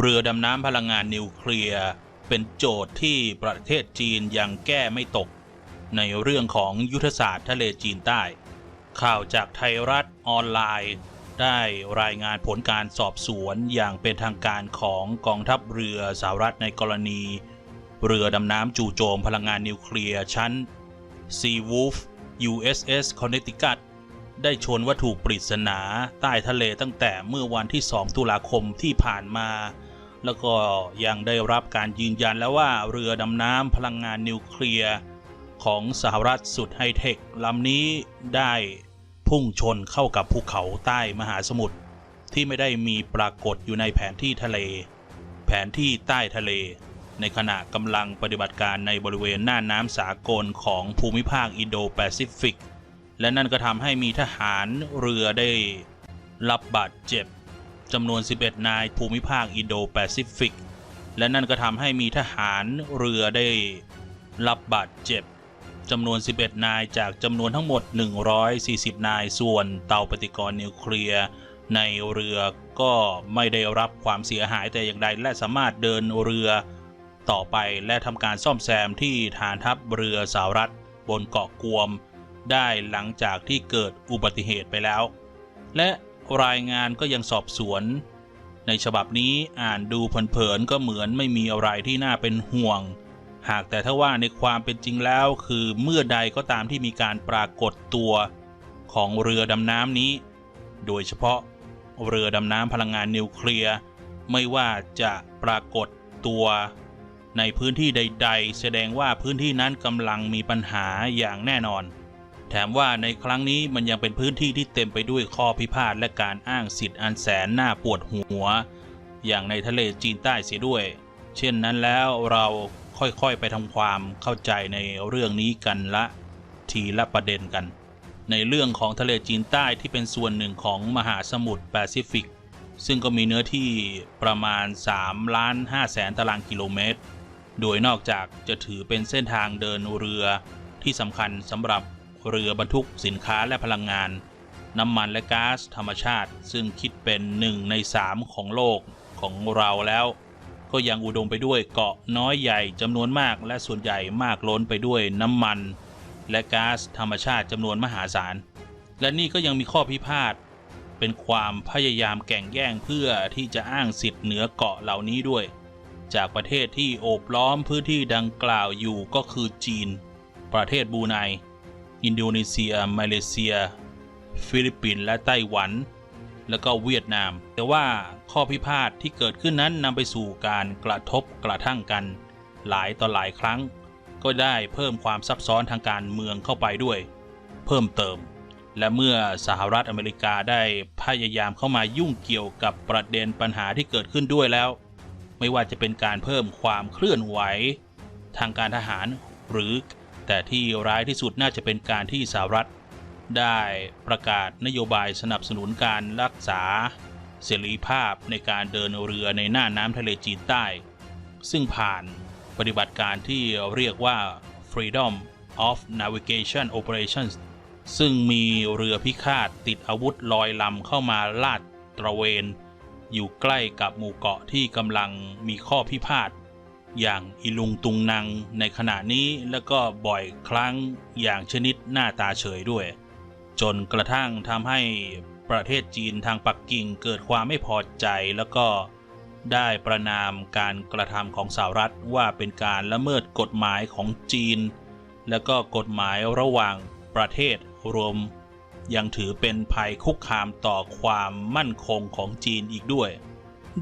เรือดำน้ำพลังงานนิวเคลียร์เป็นโจทย์ที่ประเทศจีนยังแก้ไม่ตก ในเรื่องของยุทธศาสตร์ทะเลจีนใต้ ข่าวจากไทยรัฐออนไลน์ ได้รายงานผลการสอบสวนอย่างเป็นทางการของกองทัพเรือสหรัฐในกรณี เรือดำน้ำจู่โจมพลังงานนิวเคลียร์ชั้น Seawolf USS Connecticut ได้ชนวัตถุปริศนาใต้ทะเลตั้งแต่เมื่อวันที่ 2 ตุลาคมที่ผ่านมา แล้วก็ยังได้รับการยืนยันแล้วว่าเรือดำน้ำพลังงานนิวเคลียร์ของสหรัฐสุดไฮเทคลำนี้ได้พุ่งชนเข้ากับภูเขาใต้มหาสมุทรที่ไม่ได้มีปรากฏอยู่ในแผนที่ทะเล แผนที่ใต้ทะเล ในขณะกำลังปฏิบัติการในบริเวณหน่านน้ำสากลของภูมิภาคอินโดแปซิฟิก และนั่นก็ทำให้มีทหารเรือได้รับบาดเจ็บ จำนวน 11 นายภูมิภาคอินโดแปซิฟิก และนั่นก็ทำให้มีทหารเรือได้รับบาดเจ็บจำนวน 11 นายจากจำนวนทั้งหมด 140 นาย ส่วนเตาปฏิกรณ์นิวเคลียร์ในเรือก็ไม่ได้รับความเสียหายแต่อย่างใดและสามารถเดินเรือต่อไปและทำการซ่อมแซมที่ฐานทัพเรือสหรัฐบนเกาะกวม ได้หลังจากที่เกิดอุบัติเหตุไปแล้ว และ รายงานก็ยังสอบสวน ในฉบับนี้อ่านดูเผินๆก็เหมือนไม่มีอะไรที่น่าเป็นห่วง หากแต่ถ้าว่าในความเป็นจริงแล้วคือเมื่อใดก็ตามที่มีการปรากฏตัวของเรือดำน้ำนี้ โดยเฉพาะเรือดำน้ำพลังงานนิวเคลียร์ไม่ว่าจะปรากฏตัว ในพื้นที่ใด ๆ แสดงว่าพื้นที่นั้นกำลังมีปัญหาอย่างแน่นอน แถมว่าในครั้งนี้มันยังเป็นพื้นที่ที่เต็มไปด้วยข้อพิพาทและการอ้างสิทธิ์อันแสนน่าปวดหัว อย่างในทะเลจีนใต้เสียด้วย เช่นนั้นแล้วเราค่อยๆไปทำความเข้าใจในเรื่องนี้กันละ ทีละประเด็นกัน ในเรื่องของทะเลจีนใต้ที่เป็นส่วนหนึ่งของมหาสมุทรแปซิฟิก ซึ่งก็มีเนื้อที่ประมาณ3ล้าน5แสนตารางกิโลเมตร โดยนอกจากจะถือเป็นเส้นทางเดินเรือที่สำคัญสำหรับ เรือบรรทุกสินค้าและพลังงาน น้ำมันและก๊าซธรรมชาติ ซึ่งคิดเป็นหนึ่งในสามของโลกของเราแล้ว ก็ยังอุดมไปด้วยเกาะน้อยใหญ่จำนวนมากและส่วนใหญ่มากล้นไปด้วยน้ำมัน และก๊าซธรรมชาติจำนวนมหาศาล และนี่ก็ยังมีข้อพิพาทเป็นความพยายามแก่งแย่งเพื่อที่จะอ้างสิทธิ์เหนือเกาะเหล่านี้ด้วย จากประเทศที่โอบล้อมพื้นที่ดังกล่าวอยู่ก็คือจีน ประเทศบูไน อินโดนีเซีย มาเลเซีย ฟิลิปปินส์และไต้หวัน แล้วก็เวียดนาม แต่ว่าข้อพิพาทที่เกิดขึ้นนั้นนำไปสู่การกระทบกระทั่งกัน หลายต่อหลายครั้ง ก็ได้เพิ่มความซับซ้อนทางการเมืองเข้าไปด้วย เพิ่มเติม และเมื่อสหรัฐอเมริกาได้พยายามเข้ามายุ่งเกี่ยวกับประเด็นปัญหาที่เกิดขึ้นด้วยแล้ว ไม่ว่าจะเป็นการเพิ่มความเคลื่อนไหว ทางการทหารหรือ แต่ที่ร้ายที่สุดน่าจะเป็นการที่สหรัฐ ได้ประกาศนโยบายสนับสนุนการรักษา เสรีภาพในการเดินเรือในน่านน้ำทะเลจีนใต้ ซึ่งผ่านปฏิบัติการที่เรียกว่า Freedom of Navigation Operations ซึ่งมีเรือพิฆาตติดอาวุธลอยลำเข้ามาลาดตระเวน อยู่ใกล้กับหมู่เกาะที่กำลังมีข้อพิพาท อย่างอิลุงตุงนังในขณะนี้แล้วก็บ่อยครั้งอย่างชนิดหน้าตาเฉยด้วย จนกระทั่งทำให้ประเทศจีนทางปักกิ่งเกิดความไม่พอใจแล้วก็ได้ประนามการกระทำของสหรัฐว่าเป็นการละเมิดกฎหมายของจีน และก็กฎหมายระหว่างประเทศรวม ยังถือเป็นภัยคุกคามต่อความมั่นคงของจีนอีกด้วย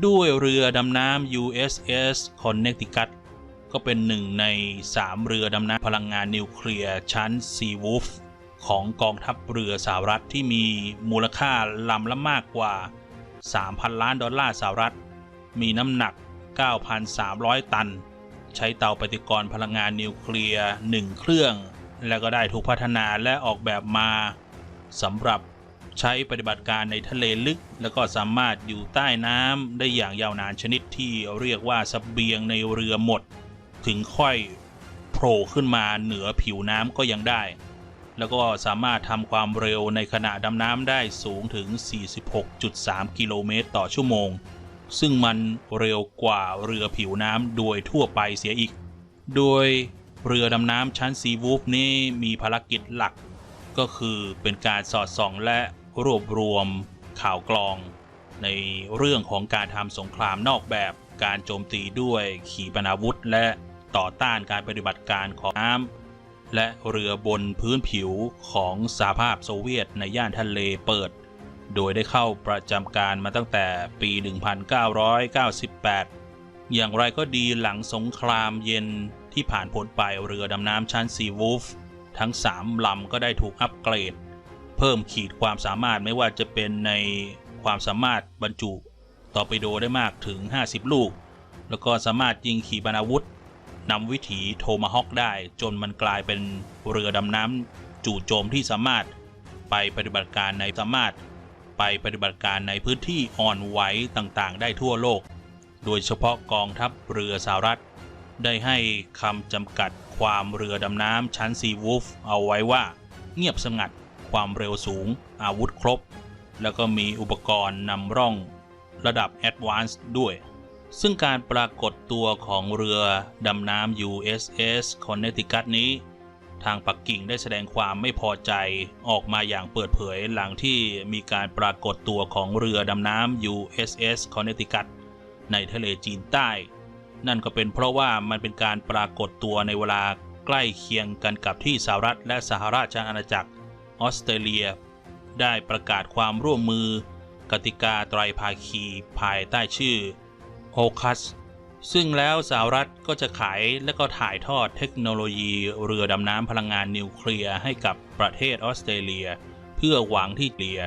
ด้วยเรือดำน้ำ USS Connecticut ก็เป็นหนึ่งใน 3 เรือดำน้ำพลังงานนิวเคลียร์ชั้น Seawolf ของกองทัพเรือสหรัฐที่มีมูลค่าลำละมากกว่า 3,000 ล้านดอลลาร์สหรัฐ มีน้ำหนัก 9,300 ตัน ใช้เตาปฏิกรณ์พลังงานนิวเคลียร์ 1 เครื่อง และก็ได้ถูกพัฒนาและออกแบบมาสำหรับ ใช้ปฏิบัติการในทะเลลึก แล้วก็สามารถอยู่ใต้น้ำได้อย่างยาวนานชนิดที่เรียกว่าสเบียงในเรือหมด ถึงค่อยโผล่ขึ้นมาเหนือผิวน้ำก็ยังได้ แล้วก็สามารถทำความเร็วในขณะดำน้ำได้สูงถึง 46.3 กิโลเมตรต่อชั่วโมง ซึ่งมันเร็วกว่าเรือผิวน้ำโดยทั่วไปเสียอีก โดยเรือดำน้ำชั้นซีวูฟนี้มีภารกิจหลัก ก็คือเป็นการสอดส่องและ รวบรวมข่าวกรอง ในเรื่องของการทำสงครามนอกแบบการโจมตีด้วยขีปนาวุธ และต่อต้านการปฏิบัติการของน้ำและเรือบนพื้นผิวของสหภาพโซเวียตในย่านทะเลเปิด โดยได้เข้าประจำการมาตั้งแต่ปี 1998 อย่างไรก็ดีหลังสงครามเย็นที่ผ่านพ้นไปเรือดำน้ำชั้นซีวูฟทั้ง 3 ลำก็ได้ถูกอัปเกรด เพิ่มขีดความสามารถไม่ว่าจะเป็นในความสามารถบรรจุต่อร์ปิโดได้มากถึง 50 ลูก แล้วก็สามารถยิงขีปนาวุธนำวิถีโทมาฮอคได้ จนมันกลายเป็นเรือดำน้ำจู่โจมที่สามารถไปปฏิบัติการในสามารถไปปฏิบัติการในพื้นที่อ่อนไหวต่างๆ ได้ทั่วโลก โดยเฉพาะกองทัพเรือสหรัฐ ได้ให้คำจำกัดความเรือดำน้ำชั้นซีวูฟเอาไว้ว่า เงียบสงัด ความเร็วสูง อาวุธครบ แล้วก็มีอุปกรณ์นำร่องระดับแอดวานซ์ด้วย ซึ่งการปรากฏตัวของเรือดำน้ำ USS Connecticut นี้ ทางปักกิ่งได้แสดงความไม่พอใจออกมาอย่างเปิดเผยหลังที่มีการปรากฏตัวของเรือดำน้ำ USS Connecticut ในทะเลจีนใต้ นั่นก็เป็นเพราะว่ามันเป็นการปรากฏตัวในเวลาใกล้เคียงกันกับที่สหรัฐและสหราชอาณาจักร ออสเตรเลีย ได้ประกาศความร่วมมือกติกาไตรภาคีภายใต้ชื่อ o c u s ซึ่งแล้วสหรัฐก็จะขายและก็ถ่ายทอดเทคโนโลยีเรือดำน้ำพลังงานนิวเคลียร์ให้กับประเทศออสเตรเลีย เพื่อหวังที่เลีย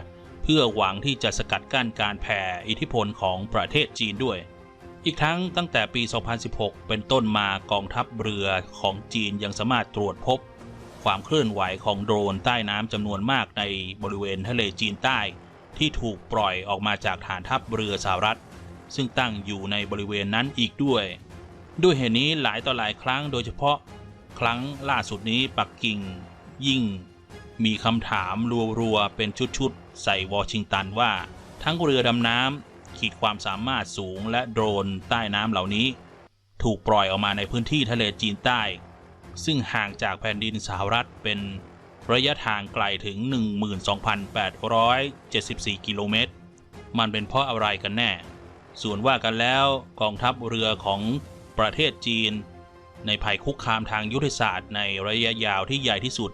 เพื่อหวังที่จะสกัดกั้นการแผ่อิทธิพลของประเทศจีนด้วย อีกทั้งตั้งแต่ปี 2016 เป็นต้นมากองทัพเรือของจีนยังสามารถตรวจพบ ความเคลื่อนไหวของโดรนใต้น้ำจำนวนมากในบริเวณทะเลจีนใต้ ที่ถูกปล่อยออกมาจากฐานทัพเรือสหรัฐ ซึ่งตั้งอยู่ในบริเวณนั้นอีกด้วย ด้วยเหตุนี้หลายต่อหลายครั้งโดยเฉพาะครั้งล่าสุดนี้ปักกิ่ง ยิ่ง มีคำถามรัวๆเป็นชุดๆ ใส่วอชิงตันว่า ทั้งเรือดำน้ำขีดความสามารถสูงและโดรนใต้น้ำเหล่านี้ ถูกปล่อยออกมาในพื้นที่ทะเลจีนใต้ ซึ่งห่างจากแผ่นดินสหรัฐเป็นระยะทางไกลถึง 12,874 กิโลเมตร มันเป็นเพราะอะไรกันแน่ ส่วนว่ากันแล้วกองทัพเรือของประเทศจีน ในภัยคุกคามทางยุทธศาสตร์ในระยะยาวที่ใหญ่ที่สุด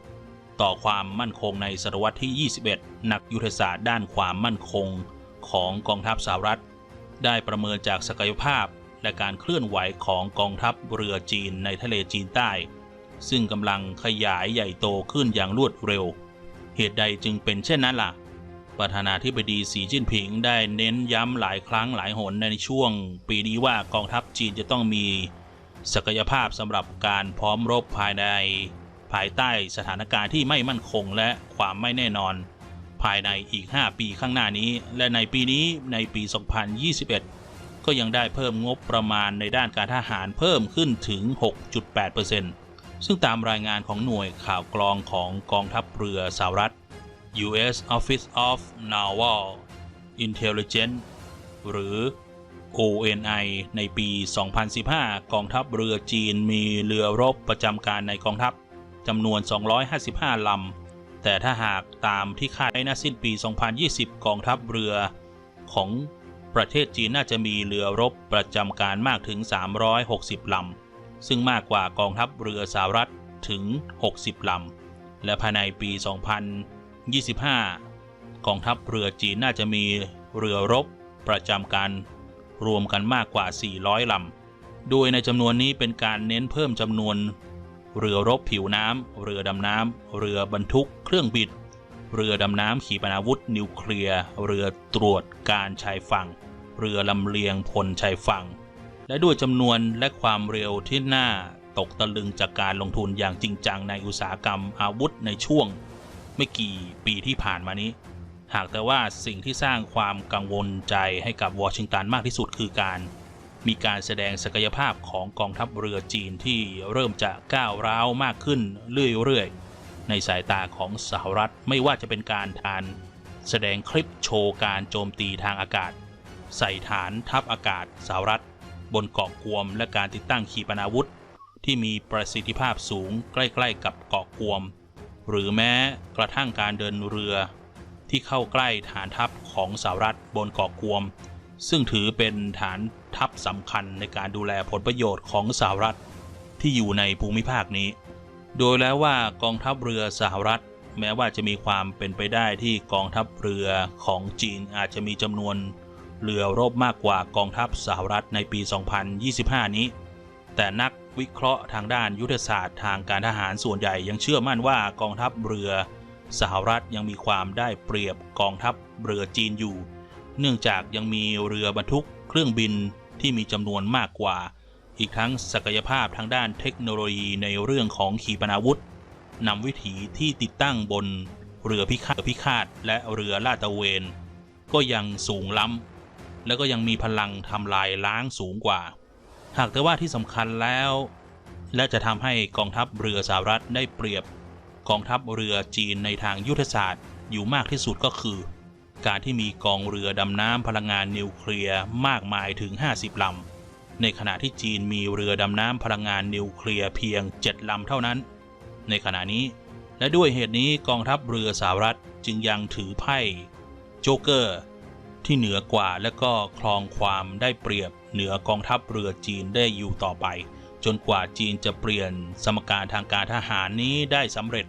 ต่อความมั่นคงในศตวรรษที่ 21 นักยุทธศาสตร์ด้านความมั่นคงของกองทัพสหรัฐ ได้ประเมินจากศักยภาพและการเคลื่อนไหวของกองทัพเรือจีนในทะเลจีนใต้ ซึ่งกำลังขยายใหญ่โตขึ้นอย่างรวดเร็ว เหตุใดจึงเป็นเช่นนั้นล่ะ ประธานาธิบดีสีจิ้นผิงได้เน้นย้ำหลายครั้งหลายหนในช่วง ปีนี้ว่ากองทัพจีนจะต้องมี ศักยภาพสำหรับการพร้อมรบภายใน ภายใต้สถานการณ์ที่ไม่มั่นคงและความไม่แน่นอน ภายในอีก 5 ปีข้างหน้านี้ และในปีนี้ในปี 2021ก็ยังได้เพิ่มงบประมาณในด้านการทหารเพิ่มขึ้นถึง 6.8% ซึ่งตามรายงานของหน่วยข่าวกรองของกองทัพเรือสหรัฐ U.S. Office of Naval Intelligence หรือ ONI ในปี 2015 กองทัพเรือจีนมีเรือรบประจำการในกองทัพจำนวน 255 ลำ แต่ถ้าหากตามที่คาดไว้ณสิ้นปี 2020 กองทัพเรือของประเทศจีนน่าจะมีเรือรบประจำการมากถึง 360 ลำ ซึ่งมากกว่ากองทัพเรือสหรัฐถึง 60 ลำ และภายในปี 2025 กองทัพเรือจีนน่าจะมีเรือรบประจำการรวมกันมากกว่า 400 ลำ โดยในจำนวนนี้เป็นการเน้นเพิ่มจำนวน เรือรบผิวน้ำ เรือดำน้ำ เรือบรรทุกเครื่องบิน เรือดำน้ำขีปนาวุธ นิวเคลียร์ เรือตรวจการชายฝั่ง เรือลำเลียงพลชายฝั่ง และด้วยจำนวนและความเร็วที่น่าตกตะลึงจากการลงทุนอย่างจริงจังในอุตสาหกรรมอาวุธในช่วง ไม่กี่ปีที่ผ่านมานี้ หากแต่ว่าสิ่งที่สร้างความกังวลใจให้กับวอชิงตันมากที่สุดคือการมีการแสดงศักยภาพของกองทัพเรือจีนที่เริ่มจะก้าวร้าวมากขึ้นเรื่อยๆ ในสายตาของสหรัฐไม่ว่าจะเป็นการทาน แสดงคลิปโชว์การโจมตีทางอากาศ ใส่ฐานทัพอากาศสหรัฐ บนเกาะกวม และการติดตั้งขีปนาวุธ ที่มีประสิทธิภาพสูงใกล้ๆกับเกาะกวม หรือแม้กระทั่งการเดินเรือ ที่เข้าใกล้ฐานทัพของสหรัฐบนเกาะกวม ซึ่งถือเป็นฐานทัพสำคัญในการดูแลผลประโยชน์ของสหรัฐที่อยู่ในภูมิภาคนี้ โดยแล้วว่ากองทัพเรือสหรัฐแม้ว่าจะมีความเป็นไปได้ที่กองทัพเรือของจีนอาจจะมีจำนวน เรือรบมากกว่ากองทัพสหรัฐในปี 2025 นี้ แต่นักวิเคราะห์ทางด้านยุทธศาสตร์ทางการทหารส่วนใหญ่ยังเชื่อมั่นว่ากองทัพเรือสหรัฐยังมีความได้เปรียบกองทัพเรือจีนอยู่ เนื่องจากยังมีเรือบรรทุกเครื่องบินที่มีจำนวนมากกว่า อีกทั้งศักยภาพทางด้านเทคโนโลยีในเรื่องของขีปนาวุธนำวิถีที่ติดตั้งบนเรือพิฆาตพิฆาตและเรือลาดตระเวน ก็ยังสูงล้ำ แล้วก็ยังมีพลังทำลายล้างสูงกว่า หากแต่ว่าที่สำคัญแล้ว และจะทำให้กองทัพเรือสหรัฐได้เปรียบกองทัพเรือจีนในทางยุทธศาสตร์อยู่มากที่สุดก็คือ การที่มีกองเรือดำน้ำพลังงานนิวเคลียร์มากมายถึง 50 ลำ ในขณะที่จีนมีเรือดำน้ำพลังงานนิวเคลียร์เพียง 7 ลำเท่านั้น ในขณะนี้ และด้วยเหตุนี้กองทัพเรือสหรัฐจึงยังถือไพ่โจ๊กเกอร์ ที่เหนือกว่าและก็ครองความได้เปรียบเหนือกองทัพเรือจีนได้อยู่ต่อไป จนกว่าจีนจะเปลี่ยนสมการทางการทหารนี้ได้สำเร็จ